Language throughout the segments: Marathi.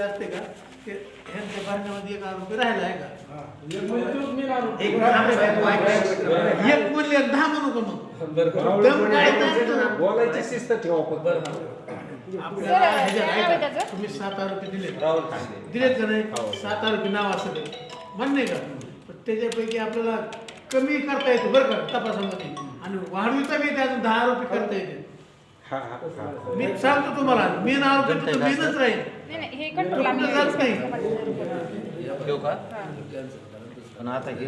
सांगितलं असते का? की ह्यांच्या भांडणामध्ये एक आरोपी राहिला आहे का? एक एक थांब रे बाई, तू ऐक. एक दहा म्हणू का मग. दम काय नसतं. बोलायची शिस्त ठेवा फक्त आपल्याला सर, ह्याच्यात काय ऐका. त्याचं? तुम्ही सात आरोपी दिले. राहुल खांदे दिलेत का हो. नाही सात आरोपी नाव असं ते. म्हणणे का? पण त्याच्यापैकी आपल्याला कमी करता येतं बरं का? तपासामध्ये. आणि वाढविता बी येते अजून दहा आरोपी करता येते. हा हा हा. मी सांगतो तुम्हाला मेन आरोपी तर मेनच राहील. हे कंट्रोल ठेवू का? पण आता हे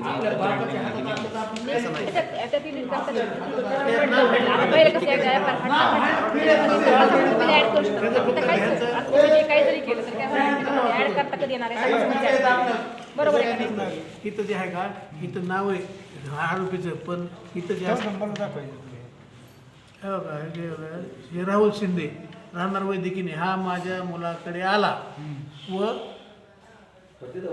केलं तर करता कधी येणार आहे. घ्या. आपलं. बरोबर आहे? इथं जे आहे का इथं नाव आहे. हा आरोपीचं पण इथं जे बघा, हे राहुल शिंदे. राहणार वैद्यकीने हा माझ्या मुलाकडे आला व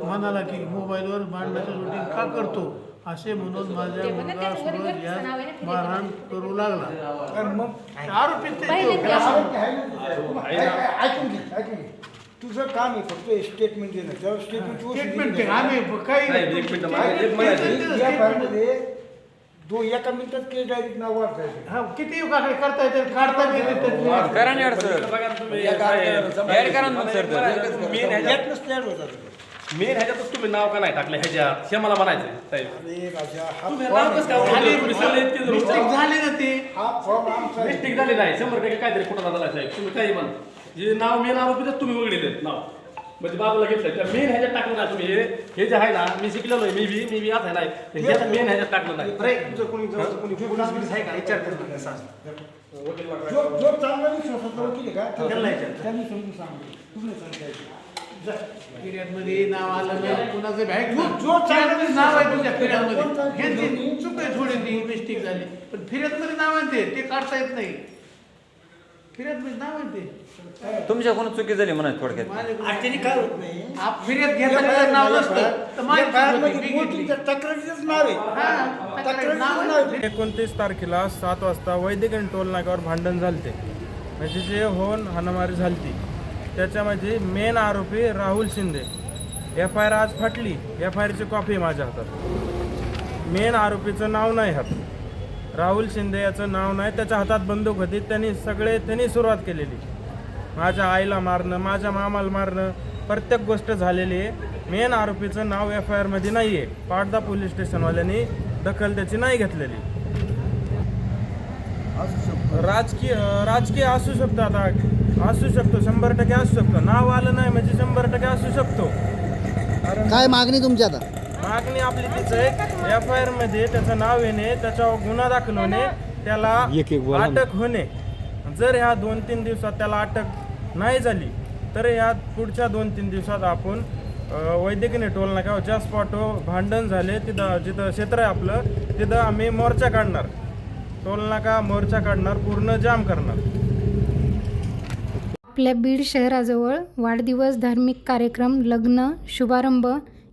म्हणाला की मोबाईलवर भांडणाचं शूटिंग का करतो? असे म्हणून माझ्या मुलगा सूरज ते मारहाण करू लागला. ऐकून घे ऐकून घे. तुझं काम आहे फक्त स्टेटमेंट देणं. तेव्हा स्टेटमेंट स्टेटमेंट. आम्ही काही दो एका मिनिटात केस डायरेक्ट नाव वाचायचं हा, किती काय करता येते काढता बी येते त्यातले. करा ना ऍड सर. बघा ना तुम्ही. ऍड करा ना मग सर तर. मेन ह्याच्यात यातनंच तयार होतात मेन ह्याच्यातच तुम्ही नाव का नाही टाकलं? ह्याच्यात हे मला म्हणायचं साहेब अरे राजा हा तुम्ही नाव कसं काय झाली ओळखलं? तुम्ही सगळे इतके जण मिस्टेक. झाली ना ती. हा फॉर्म आमचा आहे. मिस्टेक झाली नाही. शंभर टक्के काहीतरी कुठं झाला साहेब. तुम्ही काही म्हणा. जे नाव मेन आरोपीच तुम्ही वगळले नाव. म्हणजे बाजूला घेतलं त्या मेन ह्याच्यात टाकलं नाही तुम्ही हे हे जे आहे ना मी शिकलेलो आहे मी बी मी बी असं नाही ह्याच्यात मेन ह्याच्यात टाकलं नाही जो जो चांगला विश्वासाचा वकील आहे का त्याला विचार. त्यांनी समजून सांगितलं तुम्ही सांगायचं फिर्यादमध्ये नाव आलं नाही कुणाचं बी आहे जो- का? जो चांगला फिर्यादमध्ये नाव आहे कोणता- फिर्यादमध्ये हे चूक आहे थोडी ती मिस्टेक झाली पण फिर्यादमध्ये नाव आहे ते काढता येत नाही फिर्यादमध्ये नाव आहे ते तुमच्याकडून चुकी झाली म्हणा थोडक्यात? अडचणी काय होत नाही? आप फिर्याद घेताना नाव नसतं. तर माझी होती. तुमच्या नाव आहे. हा, तक्रारीचं नाव नाव आहे. एकोणतीस तारखेला सात वाजता वैद्यकीय टोल नाक्यावर भांडण झालते. म्हणजे जे होऊन हाणामारी झालती. त्याच्यामध्ये मेन आरोपी Rahul Shinde. F I R आज फाटली. एफ आय आरची कॉपी माझ्या हातात. मेन आरोपीचं नाव नाही हात. राहुल शिंदे याचं नाव नाही त्याच्या हातात बंदूक होती. त्यांनी सगळे त्यांनी सुरुवात केलेली. माझ्या आईला मारणं माझ्या मामाला मारणं प्रत्येक गोष्ट झालेली आहे. मेन आरोपीचं नाव एफ आय आरमध्ये नाही आहे पाटदा पोलीस स्टेशनवाल्यांनी दखल त्याची नाही घेतलेली. राजकीय राजकीय असू शकतो आता. असू शकतो. शंभर टक्के असू शकतो. नाव आलं नाही म्हणजे शंभर टक्के असू शकतो. काय मागणी तुमची आता? मागणी आपली तीच आहे. एफ आय आरमध्ये त्याचं नाव येणे त्याच्यावर गुन्हा दाखल होणे त्याला अटक होणे. जर ह्या दोन तीन दिवसात त्याला अटक नाही झाली तर ह्या पुढच्या दोन तीन दिवसात आपण अ, वैद्यकीय टोल नाक्यावर ज्या स्पॉटवर भांडण झाले तिथं जिथं क्षेत्र आहे आपलं तिथं आम्ही मोर्चा काढणार. टोल नाका मोर्चा काढणार पूर्ण जाम करणार. आपल्या बीड शहराजवळ वाढदिवस धार्मिक कार्यक्रम लग्न शुभारंभ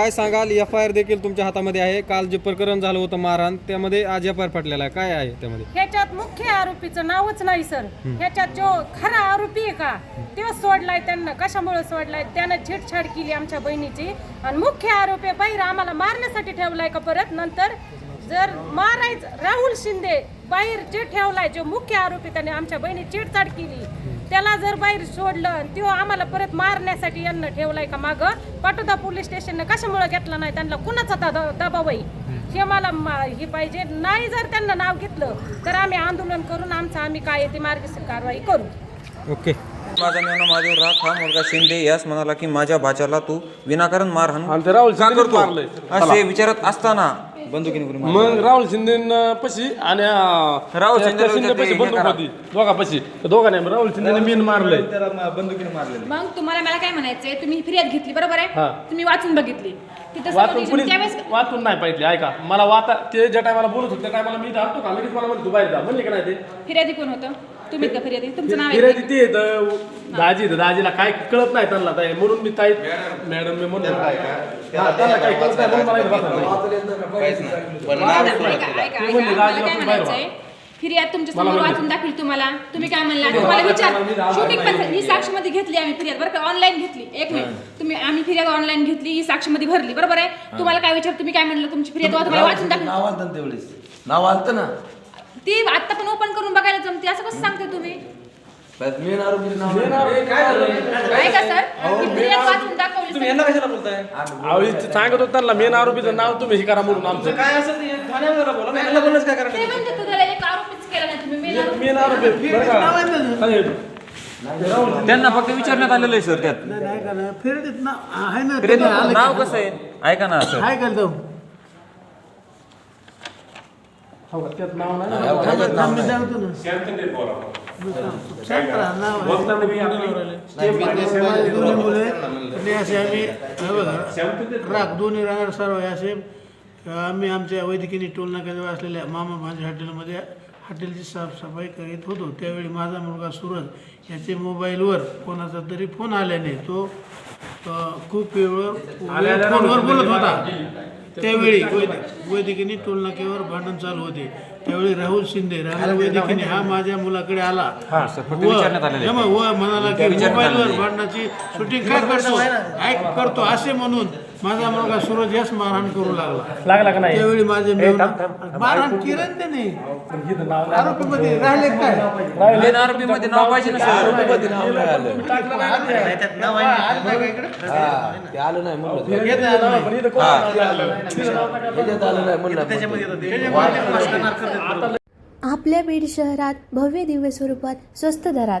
काय सांगाल? एफ आय आर देखील तुमच्या हातामध्ये आहे. काल जे प्रकरण झालं होतं मारहाण त्यामध्ये आज एफ आय आर फाटलेला आहे. काय आहे त्यामध्ये? ह्याच्यात मुख्य आरोपीचं नावच नाही सर. ह्याच्यात जो खरा आरोपी आहे का तो सोडलाय त्यांना. कशामुळे सोडलाय? त्यानं छेडछाड केली आमच्या बहिणीची. आणि मुख्य आरोपी बाहेर आम्हाला मारण्यासाठी ठेवलाय का परत? नंतर जर मारायचं राहुल शिंदे बाहेर जे ठेवलाय जो मुख्य आरोपी त्याने आमच्या बहिणी चिडचाड केली. त्याला जर बाहेर सोडलं आणि तो आम्हाला परत मारण्यासाठी यांना ठेवलाय का माग पाटोदा पोलीस स्टेशनने कशामुळे घेतला नाही? त्यांना कुणाचा दबाव आहे? हे मला मा- हे पाहिजे. नाही जर त्यांना नाव घेतलं तर आम्ही आंदोलन करून आमचं आम्ही काय ते मार्गदर्शक कारवाई करू. ओके. माझा मेवना महादेव राख हा मुलगा शिंदे यास म्हणाला की माझ्या भाच्याला तू विनाकारण मारहाण करतो. असे विचारत असताना बंदुकीने मारलं. मग राहुल शिंदे पशी आणि अं, राहुल त्या शिंदे विचारते, पशी बंदूक. होती. दोघा पशी. दोघा नाही राहुल शिंदेने मीन मारलंय. बंदुकीने मारलेलं. मग तुम्हाला मला काय म्हणायचंय? तुम्ही फिर्याद घेतली बरोबर हा. आहे तुम्ही वाचून बघितली. तिथं वाचून समोर कुणी त्यावेळेस वाचून नाही पाहिजे ऐका. मला वाता ते ज्या टायमाला बोलत होते त्या टायमाला मी धाडतो का? लगेच मला म्हणतो बाहेर जा. म्हणले का नाही ते? फिर्यादी कोण होतं? तुम्ही का फिर्यादी तुमचं नाव आहे ते दाजी दाजीला काय कळत नाही त्यांना ताई म्हणून मी ताई मॅडम. मी म्हणून हा, त्यांना काही कळत नाही म्हणून मला इथं बसायला नाही. पण ऐका, नाव ऐका, सुरुवात ऐका, ऐका. ते म्हणले मला राजीनामा काय तुम्ही बाहेर म्हणायचंय? फिर्याद तुमच्यासमोर. वाचून दाखवली तुम्हाला. तुम्ही काय म्हणला? तुम्हाला विचार शूटिंग पण. ही साक्षीमध्ये घेतली आम्ही फिर्याद बरं का? ऑनलाईन घेतली. एक मिनिट. तुम्ही आम्ही फिर्याद ऑनलाईन घेतली ही साक्षीमध्ये भरली. बरोबर आहे? तुम्हाला काय विचार तुम्ही काय म्हणलं? तुमची फिर्याद तुम्हाला वाचून दाखवली नाव आलतं ना तेवढेच. नाव आलतं ना. ती आता पण ओपन करून बघायला जमते. असं कसं सांगते तुम्ही? मेन आरोपी नाव ऐका सर. ही फिर्याद वाचून दाखवली तुम्ही यांना कशाला बोलताय? अहो, इथे सांगत होत त्यांना मेन आरोपीचं नाव तुम्ही हे करा म्हणून आमचं. काय असं ते ठाण्याला बोला. ना यांना बोलणंच काय ते करायचं म्हणते तू त्याला एक आरोपीच केला नाही तुम्ही मेन आरोपी मेन आरोपी. बरं का? काय? त्यांना फक्त विचारण्यात आलेलं आहे सर त्यात. नाही नाही का ना फिरत ना. आहे ना आलं नाव कसं आहे? ऐका ना सर. आहे का तो हो का? त्यात नाव नाही. थांबा, थांब, मी सांगतो ना शांत राहा, नाव आहे. माझे दोन्ही मुले आणि असे आम्ही हे बघा, दोन्ही राहणार सर्व असे. आम्ही आमच्या वैद्यकीय टोल नाक्याजवळ असलेल्या मामा माझ्या हॉटेलमध्ये हॉटेलची साफसफाई करीत होतो. त्यावेळी माझा मुलगा सूरज याचे मोबाईलवर कोणाचा तरी फोन आल्याने तो अ, खूप वेळवर फोनवर बोलत होता. त्यावेळी वैद- वैद्यकीय टोल नाक्यावर भांडण चालू होते. त्यावेळी राहुल शिंदे राहुल वैद्यकीय हा माझ्या मुलाकडे आला. सर व विचारण्यात आलेलं आहे. मग व म्हणाला की विचारण्यात मोबाईलवर आलेलं भांडणाची शूटिंग काय करतो? ऐक करतो असे म्हणून. माझा मुलगा सूरज याच मारहाण करू लागला. लागला का नाही? त्यावेळी माझे ए, मेहुणा- थांब, थांब. मारहाण केलं त्याने. पण इथं नाव नाही. आरोपीमध्ये राहिले काय? आरोपी मध्ये नाव पाहिजे ना? सर टाकलं नाही ते. पण इथं कोण नाव नाव टाकायचं. आपल्या बीड शहरात भव्य दिव्य स्वरूपात स्वस्त दरात